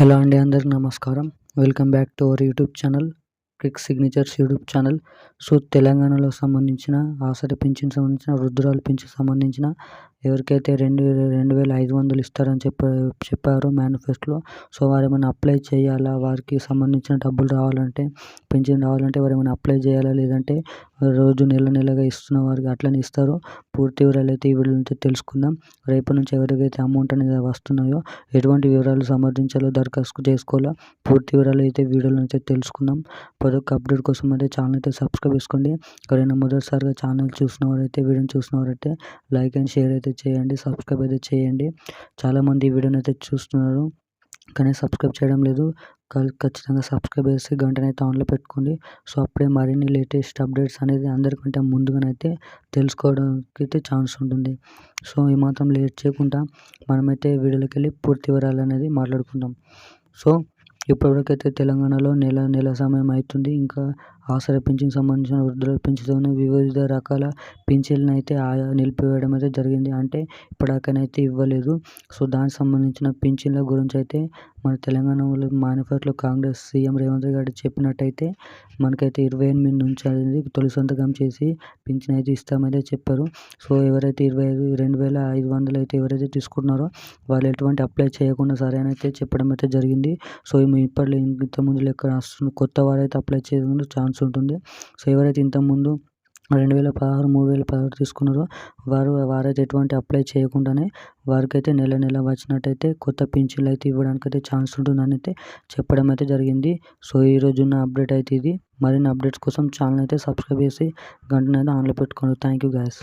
Hello అండి అందరికి నమస్కారం. Welcome back to our YouTube channel Crick Signatures YouTube channel. So తెలంగాణలో సంబంధించిన ఆసరి పింఛన్ సంబంధించిన వృద్ధురాలు పింఛన్ సంబంధించిన ఎవరికైతే రెండు రెండు వేల ఐదు వందలు ఇస్తారని చెప్ప చెప్పారో మేనిఫెస్టోలో సో వారు ఏమైనా అప్లై చేయాలా? వారికి సంబంధించిన డబ్బులు రావాలంటే పింఛన్ రావాలంటే వారు ఏమైనా అప్లై చేయాలా? లేదంటే రోజు నెల నెలగా ఇస్తున్న వారికి అట్లనే ఇస్తారు. పూర్తి వివరాలు అయితే ఈ వీడియో నుంచి తెలుసుకుందాం. రేపటి నుంచి ఎవరికైతే అమౌంట్ అనేది వస్తున్నాయో ఎటువంటి వివరాలు సమర్థించాలో దరఖాస్తు చేసుకోవాలో పూర్తి వివరాలు అయితే వీడియోలో నుంచి తెలుసుకుందాం. ప్రతి ఒక్క అప్డేట్ కోసం అయితే ఛానల్ అయితే సబ్స్క్రైబ్ చేసుకోండి. ఎవరైనా మొదటిసారిగా ఛానల్ చూసిన వారైతే వీడియోని చూసిన వారైతే లైక్ అండ్ షేర్ అయితే చేయండి సబ్స్క్రైబ్ అయితే చేయండి. చాలామంది ఈ వీడియోని అయితే చూస్తున్నారు. కానీ సబ్స్క్రైబ్ చేయడం లేదు. ఖచ్చితంగా సబ్స్క్రైబ్ చేసి గంటనైతే ఆన్లో పెట్టుకోండి. సో అప్పుడే మరిన్ని లేటెస్ట్ అప్డేట్స్ అనేది అందరికంటే ముందుగానైతే తెలుసుకోవడానికి అయితే ఛాన్స్ ఉంటుంది. సో ఈ మాత్రం లేట్ చేయకుండా మనమైతే వీడియోలోకి వెళ్ళి పూర్తి వివరాలు అనేది మాట్లాడుకుందాం. సో ఇప్పటివరకైతే తెలంగాణలో నెల నెల సమయం అవుతుంది ఇంకా ఆసరా పింఛన్ సంబంధించిన వృద్ధులు పింఛన్ వివిధ రకాల పింఛన్లను అయితే ఆయా నిలిపివేయడం అయితే జరిగింది. అంటే ఇప్పటిదాకానైతే ఇవ్వలేదు. సో దానికి సంబంధించిన పింఛన్ల గురించి అయితే మన తెలంగాణలో మేనిఫెస్టోలో కాంగ్రెస్ సీఎం రేవంత్ రెడ్డి చెప్పినట్టయితే మనకైతే ఇరవై ఎనిమిది నుంచి అనేది తొలి సంతకం చేసి పింఛన్ అయితే ఇస్తామైతే చెప్పారు. సో ఎవరైతే ఇరవై ఐదు రెండు వేల ఐదు వందలు అయితే ఎవరైతే తీసుకుంటున్నారో వాళ్ళు ఎటువంటి అప్లై చేయకుండా సరే అని అయితే చెప్పడం అయితే జరిగింది. సో ఇప్పట్లో ఇంతకుముందు లెక్క కొత్త వారైతే అప్లై చేయకుండా ఛాన్స్ ఉంటుంది. సో ఎవరైతే ఇంతకుముందు రెండు వేల పదహారు మూడు వేల పదహారు తీసుకున్నారో వారు వారైతే ఎటువంటి అప్లై చేయకుండానే వారికైతే నెల నెల వచ్చినట్టయితే కొత్త పింఛన్లు అయితే ఇవ్వడానికైతే ఛాన్స్ ఉంటుందని అయితే చెప్పడం అయితే జరిగింది. సో ఈరోజు ఉన్న అప్డేట్ అయితే ఇది. మరిన్ని అప్డేట్స్ కోసం ఛానల్ అయితే సబ్స్క్రైబ్ చేసి గంటనైతే ఆన్లో పెట్టుకోండి. Thank you guys.